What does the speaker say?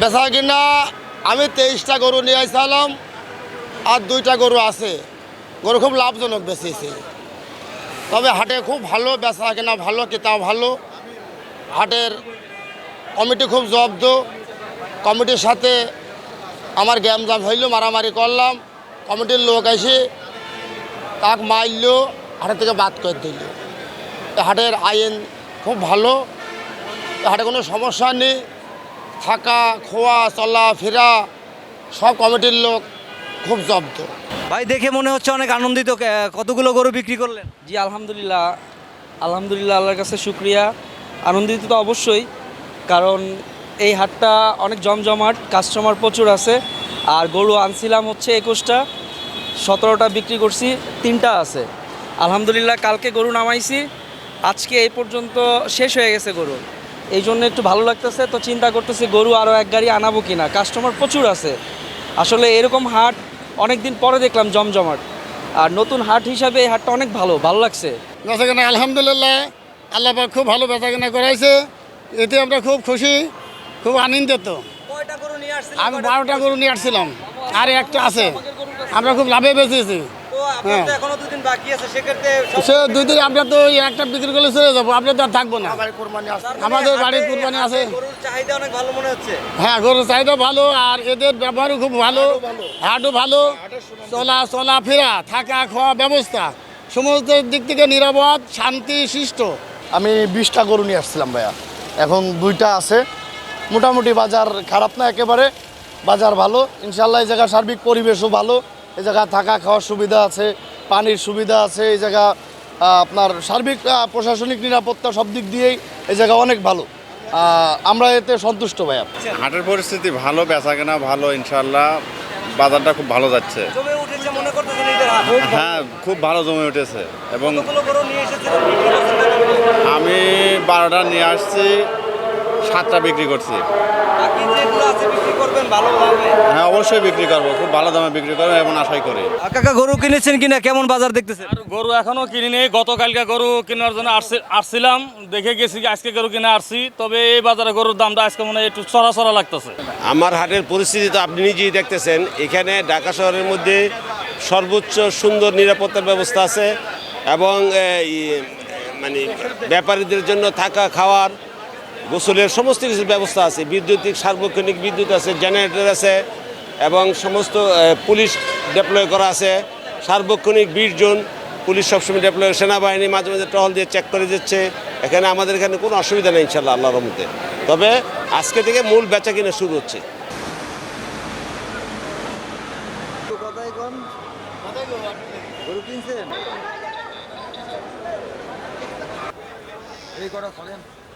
বেচা কিনা? আমি তেইশটা গরু নিয়ে আসলাম আর দুইটা গরু আছে। গরু খুব লাভজনক বেচেছি। তবে হাটে খুব ভালো, বেচা কিনা ভালো কিতা ভালো। হাটের কমিটি খুব জব্দ। কমিটির সাথে আমার গ্যাম জাম হইল, মারামারি করলাম। কমিটির লোক এসে তাক মারল হাটের থেকে বাদ করে দিল। হাটের আইন খুব ভালো, হাটে কোনো সমস্যা নেই। থাকা খোয়া চলা ফেরা সব কমিটির লোক খুব জব্দ। ভাই দেখে মনে হচ্ছে অনেক আনন্দিত। কতগুলো গরু বিক্রি করলেন? জি আলহামদুলিল্লাহ। আলহামদুলিল্লাহ আল্লাহর কাছে শুক্রিয়া। আনন্দিত তো অবশ্যই কারণ এই হাটটা অনেক জমজমাট কাস্টমার প্রচুর আছে। আর গরু আনছিলাম হচ্ছে একুশটা সতেরোটা বিক্রি করছি তিনটা আছে। আলহামদুলিল্লাহ কালকে গরু নামাইছি। আজকে এই পর্যন্ত শেষ হয়ে গেছে গরু। এই জন্য একটু ভালো লাগতেছে। তো চিন্তা করতেছি গরু আরও এক গাড়ি আনাবো কি না কাস্টমার প্রচুর আছে। আসলে এরকম হাট অনেক দিন পরে দেখলাম জমজমাট। আর নতুন হাট হিসাবে এই হাটটা অনেক ভালো ভালো লাগছে। বেচা কেনা আলহামদুলিল্লাহ আল্লাহ পাক খুব ভালো বেচা কেনা করাইছে। এতে আমরা খুব খুশি খুব আনন্দিত। কয়টা গরু নিয়ে আসছিলেন আমি বারোটা গরু নিয়ে আসছিলাম। আর একটা আছে। আমরা খুব লাভে বেঁচেছি। বাকি সে দুই দিন আমরা তো একটা বিক্রি করলে চলে যাব আমরা তো আর থাকব না। আমাদের বাড়ির কুরবানি আছে। চাহিদা অনেক ভালো মনে হচ্ছে। হ্যাঁ গরুর চাহিদা ভালো আর এদের ব্যবহারও খুব ভালো হাটও ভালো। চলা চলা ফেরা থাকা খাওয়া ব্যবস্থা। সমস্ত দিক থেকে নিরাপদ শান্তি শিষ্ট আমি বিশটা গরু নিয়ে আসছিলাম ভাইয়া। এখন দুইটা আছে। মোটামুটি বাজার খারাপ না একেবারে বাজার ভালো। ইনশাল্লাহ এই জায়গা সার্বিক পরিবেশও ভালো। এই জায়গা থাকা খাওয়ার সুবিধা আছে পানির সুবিধা আছে এই জায়গা আপনার সার্বিক প্রশাসনিক নিরাপত্তা সব দিক দিয়েই এই জায়গা অনেক ভালো। আমরা এতে সন্তুষ্ট ভাইয়া। হাটের পরিস্থিতি ভালো বেচা কেনা ভালো ইনশাল্লাহ বাজারটা খুব ভালো যাচ্ছে। মনে হ্যাঁ খুব ভালো জমে উঠেছে। এবং? আমি বারোটা নিয়ে আসছি। সাতটা বিক্রি করছি। বাকি বিক্রি করবেন ভালো দামে হ্যাঁ অবশ্যই বিক্রি করব খুব ভালো দামে বিক্রি করব এবং আশাই করি। কাকা গরু কিনেছেন কিনা? কেমন বাজার দেখতেছেন? গরু এখনও কিনি নেই গতকালকে গরু কেনার জন্য আসছি- আসছিলাম দেখে গেছি যে আজকে গরু কিনে আসছি। তবে এই বাজারে গরুর দামটা আজকে মনে হয় একটু চড়া চড়া লাগতেছে। আমার হাটের পরিস্থিতি তো আপনি নিজেই দেখতেছেন। এখানে ঢাকা শহরের মধ্যে সর্বোচ্চ সুন্দর নিরাপত্তার ব্যবস্থা আছে এবং ই, মানে ব্যাপারীদের জন্য থাকা খাওয়ার গোসলের সমস্ত কিছুর ব্যবস্থা আছে, বিদ্যুতিক, সার্বক্ষণিক বিদ্যুৎ আছে, জেনারেটর আছে, এবং সমস্ত পুলিশ ডেপ্লয় করা আছে। সার্বক্ষণিক বিশ জন পুলিশ সবসময় ডেপ্লয় সেনাবাহিনী মাঝে মাঝে টহল দিয়ে চেক করে দিচ্ছে। এখানে আমাদের এখানে কোনো অসুবিধা নেই ইনশাল্লাহ আল্লাহর রহমতে। তবে আজকে থেকে মূল বেচা কিনা শুরু হচ্ছে। এই